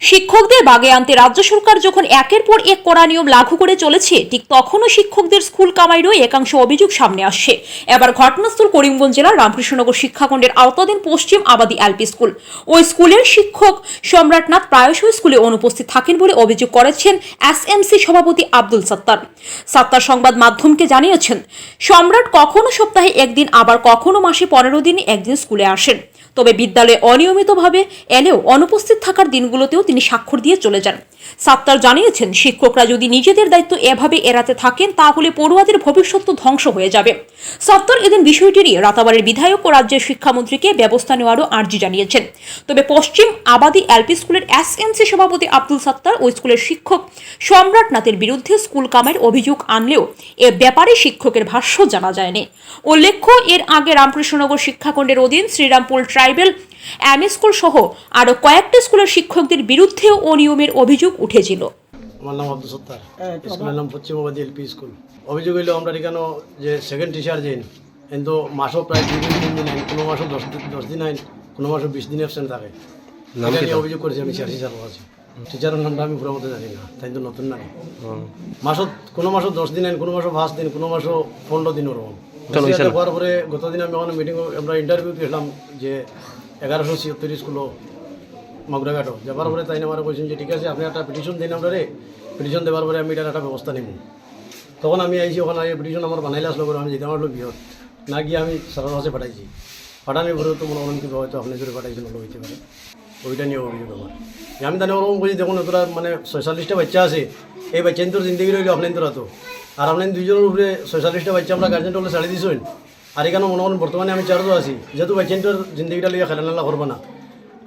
শিক্ষকদের বাগে আনতে রাজ্য সরকার যখন একের পর এক কড়া নিয়ম লাগু করে চলেছে, ঠিক তখনও শিক্ষকদের স্কুল কামাইরও একাংশ অভিযোগ সামনে আসছে। এবার ঘটনাস্থল করিমগঞ্জ জেলার রামকৃষ্ণনগর শিক্ষাখণ্ডের আওতাধীন পশ্চিম আবাদী এলপি স্কুল। ওই স্কুলের শিক্ষক সম্রাটনাথ প্রায়শই স্কুলে অনুপস্থিত থাকেন বলে অভিযোগ করেছেন এসএমসি সভাপতি আব্দুল সাত্তার। সাত্তার সংবাদ মাধ্যমকে জানিয়েছেন, সম্রাট কখনো সপ্তাহে একদিন, আবার কখনো মাসে পনেরো দিনে একদিন স্কুলে আসেন। তবে বিদ্যালয়ে অনিয়মিতভাবে এলেও অনুপস্থিত থাকার দিনগুলোতেও তিনি স্বাক্ষর দিয়ে চলে যান। সাত্তার জানিয়েছেন, শিক্ষকরা যদি নিজেদের দায়িত্ব এভাবে এড়াতে থাকেন, তাহলে পড়ুয়াদের ভবিষ্যৎ তো ধ্বংস হয়ে যাবে। সাত্তার এদিন বিষয়টি নিয়ে রাতাবাড়ির বিধায়ক ও রাজ্যের শিক্ষামন্ত্রীকে ব্যবস্থা নেওয়ারও আর্জি জানিয়েছেন। তবে পশ্চিম আবাদী এলপি স্কুলের এসএমসি সভাপতি আব্দুল সাত্তার ওই স্কুলের শিক্ষক সম্রাট নাথের বিরুদ্ধে স্কুল কামের অভিযোগ আনলেও এ ব্যাপারে শিক্ষকের ভাষ্য জানা যায়নি। উল্লেখ্য, এর আগে রামকৃষ্ণনগর শিক্ষাখণ্ডের অধীন শ্রীরামপুর ট্রাইবেল এম স্কুল সহ আরও কয়েকটি স্কুলের শিক্ষকদের বিরুদ্ধেও অনিয়মের অভিযোগ উঠেছিল। আমার নাম আব্দুল সত্তার। স্কুলের নাম পশ্চিমবাদী এলপি স্কুল। অভিযোগ হইল আমরা এখানে যে সেকেন্ড টিচার যেন কিন্তু মাসও প্রায় দুই দিন তিন দিন আইন কোনো মাসও দশ দিন দশ দিন আইন কোনো মাসও বিশ দিন অ্যাবসেন্ট থাকে। নিয়ে অভিযোগ করেছি আমি চার টিচার আছি। টিচারের নামটা আমি পুরো মতো জানি না তাই তো নতুন নাই মাসত কোনো মাসও দশ দিন আইন কোনো মাসও পাঁচ দিন কোনো মাসও পনেরো দিন ওরকম। হওয়ার পরে গতদিন আমি ওখানে মিটিং আমরা ইন্টারভিউ গেলাম যে এগারোশো ছিয়াত্তর স্কুলও মাগুরাঘাটও। যাবার পরে তাই আমার বলছেন যে ঠিক আছে আপনি একটা পিটিশন দিন আমরা রে। পিটিশন দেওয়ার পরে আমি এটার একটা ব্যবস্থা নিব। তখন আমি আইছি ওখানে পিটিশন আমার বানাইলে আসলো করে আমি যেতে আমার বিহত না গিয়ে আমি সারার কাছে পাঠাইছি। পাঠানোর পরে তো মনে করেন কি হয়তো আপনি যদি পাঠাইছেন ওগুলো হইতে পারে। ওইটা নিয়ে অভিযোগ আমার। আমি তাহলে ওরকম বলছি দেখুন তোরা মানে ছয়চল্লিশটা বাচ্চা আছে। এই বাচ্চা তোর জিন্দগি রইল আপনার তোরা তো। আর আপনার দুইজনের উপরে ছয়চল্লিশটা বাচ্চা আমরা গার্জেন টোলে ছাড়ি দিছেন আর এখানে মনে করেন বর্তমানে আমি চারজন আছি। যেহেতু বাচ্চাটোর জিন্দগিটা লিয়ে খেলানালা করব না।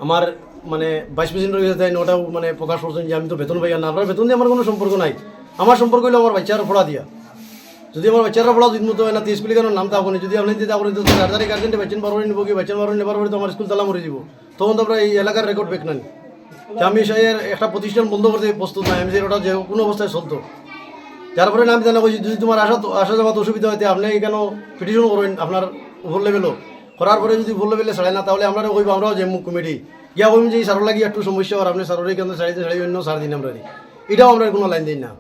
আমার মানে বাইশ পার্সেন্ট রয়েছে তাই নটাও মানে প্রকাশ করছেন যে আমি তো বেতন পাই না। আপনার বেতন দিয়ে আমার কোনো সম্পর্ক নাই। আমার সম্পর্ক হলো আমার বাচ্চারা পড়া দিয়া। যদি আমার বাচ্চারা পড়া দিন মতো হয় না স্কুল কেন নাম তা আপনি যদি আপনি দিতে আপনি তো তাড়াতাড়ি গার্জেন্টে বাচ্চান বারবার নিব কি? বাচ্চান বারবার নেবার পরে তো আমার স্কুল তালা মরে দিব। তখন তো আমরা এই এলাকার রেকর্ড বেক না যে আমি সেই একটা প্রতিষ্ঠান বন্ধ করতে প্রস্তুত নাই। আমি যে ওটা যে কোনো অবস্থায় চলতো। যার পরে আমি জানা বলছি যদি তোমার আসা আসা যাওয়াতে অসুবিধা হয় আপনি কেন পিটিশন করেন আপনার উপর লেভেলও করার পরে যদি উপর লেভেলে ছাড়ে না, তাহলে আমরা কইব, আমরাও যে কমিটি গিয়া কইম যে সারর লাগি একটু সমস্যা, আর আপনি সাররে কেন ছাড়িতে ছাড়ি অন্য সার দিন আমরা এটাও আমরা কোনো লাইন দিই না।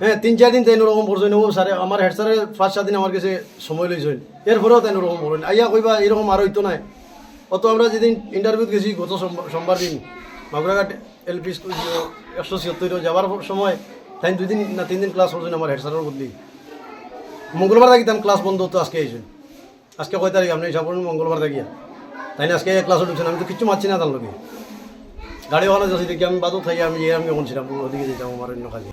হ্যাঁ তিন, চার দিন তাই ওরকম করছেন ও স্যারে আমার হেড স্যারের পাঁচ, সাত দিন আমার কাছে সময় লইছেন এরপরেও তাই ওরকম করেন আইয়া কইবা, এরকম আরও হইতো নাই। অত আমরা যেদিন ইন্টারভিউ গেছি, গত সোমবার দিন মাগুরাঘাট এলপি স্কুল একশো ছিয়াত্তর যাবার সময় তাই দুই দিন না, তিন দিন ক্লাস করছেন আমার হেড স্যারের বদলি। মঙ্গলবার থাকি তাম ক্লাস বন্ধ হতো আজকে এসে আজকে কয় তারিখ আপনি হিসাব করুন মঙ্গলবার থাকি তাই না আজকে ক্লাসে ঢুকছেন আমি তো কিচ্ছু মারছি না তার লোকে গাড়ি ভালো যাচ্ছি দেখি, আমি বাদও থাকি আমি আমি ওখানে ছিলাম ওদিকে যেতাম আমার অন্য কাজে